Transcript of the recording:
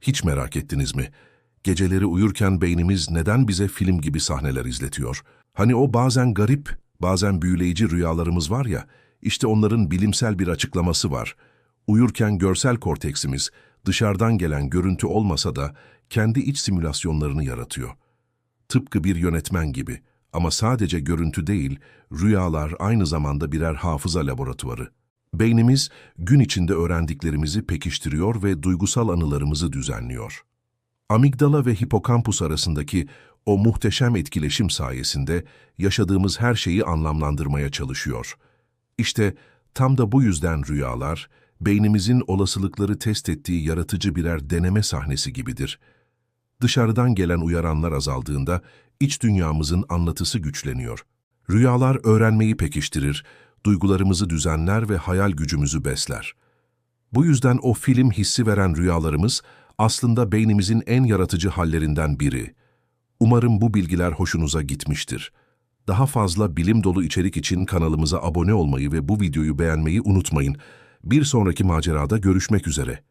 Hiç merak ettiniz mi? Geceleri uyurken beynimiz neden bize film gibi sahneler izletiyor? Hani o bazen garip, bazen büyüleyici rüyalarımız var ya, işte onların bilimsel bir açıklaması var. Uyurken görsel korteksimiz dışarıdan gelen görüntü olmasa da kendi iç simülasyonlarını yaratıyor. Tıpkı bir yönetmen gibi ama sadece görüntü değil, rüyalar aynı zamanda birer hafıza laboratuvarı. Beynimiz gün içinde öğrendiklerimizi pekiştiriyor ve duygusal anılarımızı düzenliyor. Amigdala ve hipokampus arasındaki o muhteşem etkileşim sayesinde yaşadığımız her şeyi anlamlandırmaya çalışıyor. İşte tam da bu yüzden rüyalar, beynimizin olasılıkları test ettiği yaratıcı birer deneme sahnesi gibidir. Dışarıdan gelen uyaranlar azaldığında iç dünyamızın anlatısı güçleniyor. Rüyalar öğrenmeyi pekiştirir, duygularımızı düzenler ve hayal gücümüzü besler. Bu yüzden o film hissi veren rüyalarımız aslında beynimizin en yaratıcı hallerinden biri. Umarım bu bilgiler hoşunuza gitmiştir. Daha fazla bilim dolu içerik için kanalımıza abone olmayı ve bu videoyu beğenmeyi unutmayın. Bir sonraki macerada görüşmek üzere.